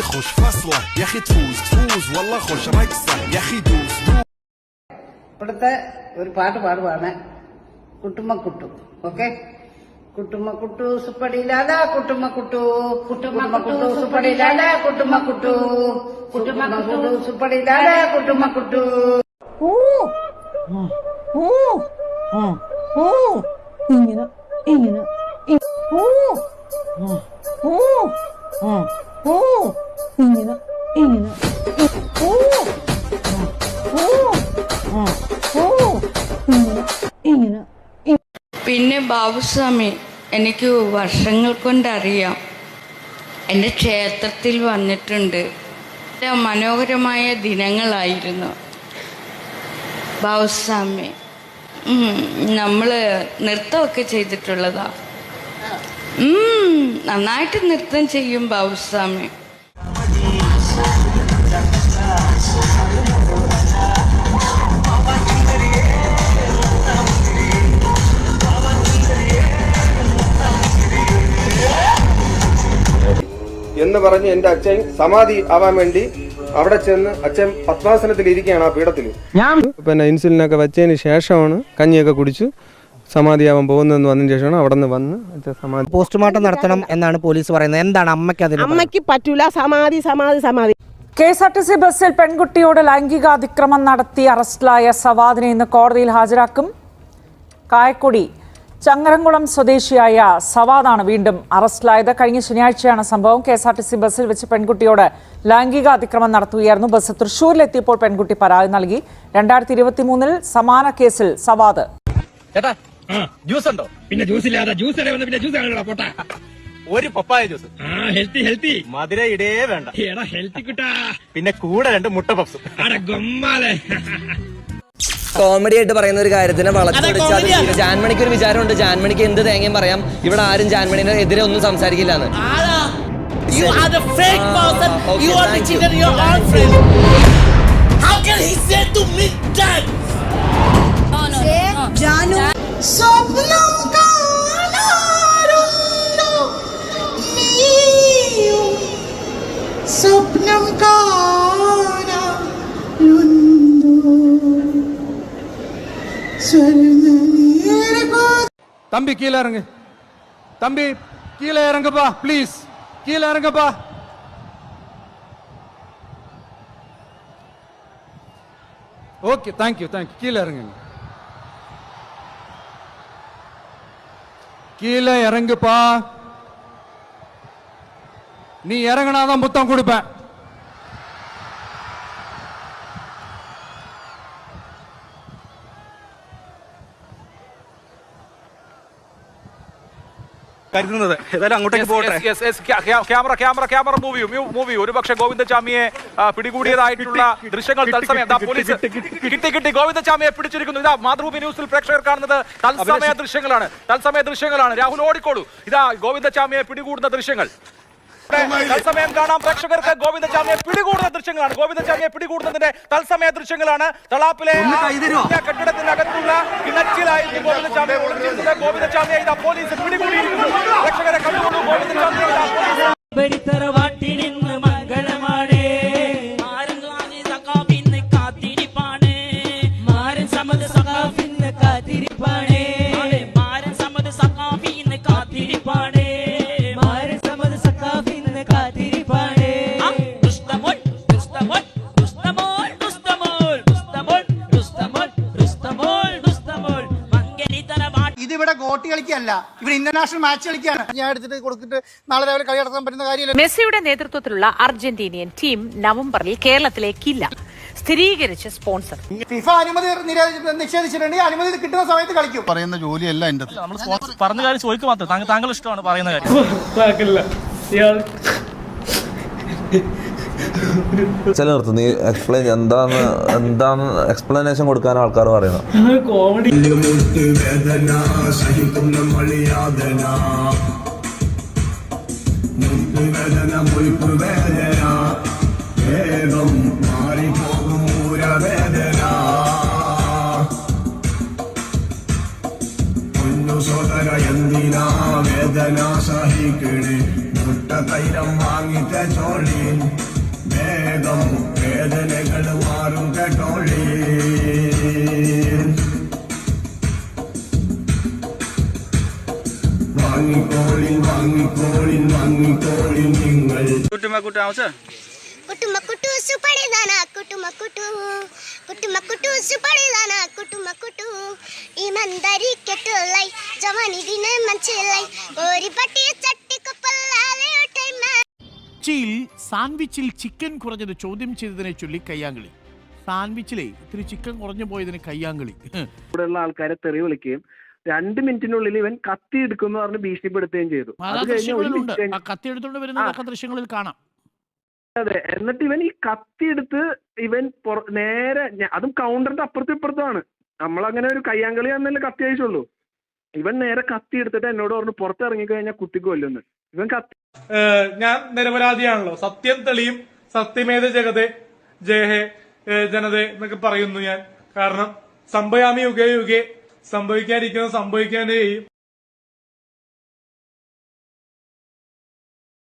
اخي خش فصله يا اخي تفوز تفوز والله خش رقصه يا اخي دوس دوس ഇവിടുത്തെ ഒരു പാട്ട് പാടുവാണ് കുട്ടുമ്മ കുട്ടു ഓക്കെ കുട്ടുമ്മ കുട്ടു സുപ്പടിലാല കുട്ടുമ്മ കുട്ടു കുട്ടുമ്മ കുട്ടു സുപ്പടിലാല കുട്ടുമ്മ കുട്ടു കുട്ടുമ്മ കുട്ടു സുപ്പടിലാല കുട്ടുമ്മ കുട്ടു ഇങ്ങനെ ഇങ്ങനെ ഇ- ഓ ഓ ബാബുസ്വാമി എനിക്ക് വർഷങ്ങൾ കൊണ്ടറിയാം. എന്റെ ക്ഷേത്രത്തിൽ വന്നിട്ടുണ്ട്. മനോഹരമായ ദിനങ്ങളായിരുന്നു. ബാബുസ്വാമി നമ്മൾ നൃത്തമൊക്കെ ചെയ്തിട്ടുള്ളതാ. നന്നായിട്ട് നൃത്തം ചെയ്യും ബാബുസ്വാമി. എന്ന് പറഞ്ഞ് എന്റെ അച്ഛൻ സമാധി ആവാൻ വേണ്ടി അവിടെ ചെന്ന് അച്ഛൻ പത്മാസനത്തിൽ ഇരിക്കുകയാണ് ആ പീഠത്തിൽ. പിന്നെ ഇൻസുലിനൊക്കെ വെച്ചതിന് ശേഷമാണ് കഞ്ഞിയൊക്കെ കുടിച്ചു സമാധിയാവാൻ പോകുന്നതെന്ന് വന്നതിന് ശേഷമാണ് അവിടെ നിന്ന് വന്ന് അച്ഛൻ സമാധി പോസ്റ്റ്മോർട്ടം നടത്തണം എന്നാണ് പോലീസ് പറയുന്നത്. എന്താണ് അമ്മയ്ക്ക് അതിന് അമ്മയ്ക്ക് പറ്റൂല. സമാധി സമാധി സമാധി. K S R T C ബസ്സിൽ പെൺകുട്ടിയോട് ലൈംഗികാതിക്രമം നടത്തി അറസ്റ്റിലായ സവാദിനെ ഇന്ന് കോടതിയിൽ ഹാജരാക്കും. കായക്കൊടി ചങ്ങരംകുളം സ്വദേശിയായ സവാദാണ് വീണ്ടും അറസ്റ്റിലായത്. കഴിഞ്ഞ ശനിയാഴ്ചയാണ് സംഭവം. K S R T C ബസ്സിൽ വെച്ച് പെൺകുട്ടിയോട് ലൈംഗിക അതിക്രമം നടത്തുകയായിരുന്നു. ബസ് തൃശൂരിലെത്തിയപ്പോൾ പെൺകുട്ടി പരാതി നൽകി. രണ്ടായിരത്തി ഇരുപത്തി മൂന്നിൽ സമാന കേസിൽ സവാദ്. ജ്യൂസ് ഉണ്ടോ? പിന്നെ ജ്യൂസ് ഇല്ലാതെ ജ്യൂസ് വന്ന് പിന്നെ ജ്യൂസ് പോട്ടെ. ഒരു പപ്പായ ജ്യൂസ്. Healthy healthy. മധുര ഇടേ വേണ്ട. എടാ ഹെൽത്തി കിട്ടാ. പിന്നെ കൂടെ രണ്ട് മുട്ട പപ്സും. ഗൊമ്മാലെ. കോമഡി ആയിട്ട് പറയുന്ന ഒരു കാര്യത്തിനെ വളച്ചു പിടിച്ചാൽ ജാൻമണിക്ക് ഒരു വിചാരമുണ്ട് ജാൻമണിക്ക് എന്ത് തേങ്ങയും പറയാം ഇവിടെ ആരും ജാൻമണിന്റെ എതിരെ ഒന്നും സംസാരിക്കില്ല എന്ന് You are the fake person. okay, you are the thank you. cheater. Your own friend. How can he say to me that? സ്വപ്നം കാണാറുണ്ടോ தம்பி கீழே இறங்கு. தம்பி கீழே இறங்குப்பா ப்ளீஸ் கீழே இறங்குப்பா. ஓகே தேங்க்யூ தேங்க்யூ கீழே இறங்குங்க. கீழே இறங்குப்பா. நீ இறங்குனாதான் முத்தம் கொடுப்பேன். കരുതുന്നത്. ഏതായാലും അങ്ങോട്ടേക്ക് പോകട്ടെ. Camera camera camera movie movie ഒരുപക്ഷെ ഗോവിന്ദചാമിയെ പിടികൂടിയതായിട്ടുള്ള ദൃശ്യങ്ങൾ തത്സമയം പോലീസ് കിട്ടി കിട്ടി ഗോവിന്ദചാമിയെ പിടിച്ചിരിക്കുന്നു. ഇതാ മാതൃഭൂമി ന്യൂസിൽ പ്രേക്ഷകർ കാണുന്നത് തത്സമയ ദൃശ്യങ്ങളാണ്. തത്സമയ ദൃശ്യങ്ങളാണ്. രാഹുൽ ഓടിക്കോളൂ. ഇതാ ഗോവിന്ദചാമിയെ പിടികൂടുന്ന ദൃശ്യങ്ങൾ. തത്സമയം കാണാം പ്രേക്ഷകർക്ക് ഗോവിന്ദചാമിയെ പിടികൂടുന്ന ദൃശ്യങ്ങളാണ്. ഗോവിന്ദചാമിയെ പിടികൂടുന്നതിന്റെ തത്സമയ ദൃശ്യങ്ങളാണ്. തളാപ്പിലെ കെട്ടിടത്തിനകത്തുള്ള കിണറ്റിലായിരിക്കും ഗോവിന്ദചാമിയെ ഒളിച്ചിരുന്നത് ഗോവിന്ദചാമിയെ ഇതാ പോലീസ് പിടികൂടിയിരിക്കുന്നു ഇവിടെ ഇന്റർനാഷണൽ മാച്ച് ഞാൻ എടുത്തിട്ട് കൊടുത്തിട്ട് നാളെ രാവിലെ കളി നടത്താൻ പറ്റുന്ന കാര്യമല്ല. മെസ്സിയുടെ നേതൃത്വത്തിലുള്ള അർജന്റീനിയൻ ടീം നവംബറിൽ കേരളത്തിലേക്കില്ല. സ്ഥിരീകരിച്ച് സ്പോൺസർ. ഫിഫ അനുമതി നിഷേധിച്ചിട്ടുണ്ട്. നിഷേധിച്ചിട്ടുണ്ടെങ്കിൽ അനുമതി കിട്ടുന്ന സമയത്ത് കളിക്കും. പറയുന്ന ജോലിയല്ല എന്റെ പറഞ്ഞ കാര്യം ചോദിക്കുക മാത്രം. താങ്കൾ ഇഷ്ടമാണ് പറയുന്ന കാര്യം. ചില നിർത്തും നീ എക്സ്പ്ലെയിൻ എന്താന്ന് എന്താന്ന് എക്സ്പ്ലനേഷൻ കൊടുക്കാൻ ആൾക്കാർ പറയണം എന്തിനാ വേദന സഹിക്കണേ? മുട്ട തൈരം വാങ്ങിച്ച ചോളി. മാറും വേദനകൾ മാറും കേട്ടോളേ വാങ്ങിക്കോളിൻ വാങ്ങിക്കോളിൻ വാങ്ങിക്കോളിൻ നിങ്ങൾ കുട്ടുമ കുട്ടു ആവശ്യ കുട്ടുമ കുട്ടു സുപടിദാന കുട്ടുമ കുട്ടു കുട്ടുമ കുട്ടു സുപടിദാന കുട്ടുമ കുട്ടു ഇമന്ദരി കെട്ടുള്ളൈ ജവാനി ദിന മനസ്സിലായി ഒരു പട്ടിയ ചട്ടിക്കൊപ്പൽ കൊച്ചിയിൽ സാൻഡ്വിച്ചിൽ ചിക്കൻ കുറഞ്ഞത് ചോദ്യം ചെയ്തതിനെ ചൊല്ലി കയ്യാങ്കളി. സാൻഡ്വിച്ചിലെ ഇത്തിരി ചിക്കൻ കുറഞ്ഞു പോയതിന് കയ്യാങ്കളി. ഇവിടെയുള്ള ആൾക്കാരെ തെറി വിളിക്കുകയും രണ്ട് മിനിറ്റിനുള്ളിൽ ഇവൻ കത്തി എടുക്കുന്നു പറഞ്ഞ് ഭീഷണിപ്പെടുത്തുകയും ചെയ്തു. കത്തി എടുത്തോണ്ട് വരുന്ന ദൃശ്യങ്ങളിൽ കാണാം. അതെ എന്നിട്ട് ഇവൻ ഈ കത്തി എടുത്ത് ഇവൻ നേരെ അതും കൗണ്ടറിന്റെ അപ്പുറത്തും ഇപ്പുറത്തുമാണ് നമ്മളങ്ങനെ ഒരു കയ്യാങ്കളി എന്നല്ലേ കത്തി അയച്ചുള്ളൂ. ഇവൻ നേരെ കത്തി എടുത്തിട്ട് എന്നോട് പറഞ്ഞു പുറത്തിറങ്ങി കഴിഞ്ഞാൽ കുത്തിക്കൊല്ലുന്നു ഇവൻ കത്തി ഞാൻ നിരപരാധിയാണല്ലോ. സത്യം തെളിയും സത്യമേത ജഗതേ ജയഹേ ജനതേ എന്നൊക്കെ പറയുന്നു ഞാൻ. കാരണം സംഭയാമി യുഗേ യുഗേ സംഭവിക്കാനിരിക്കുന്നത് സംഭവിക്കാനേ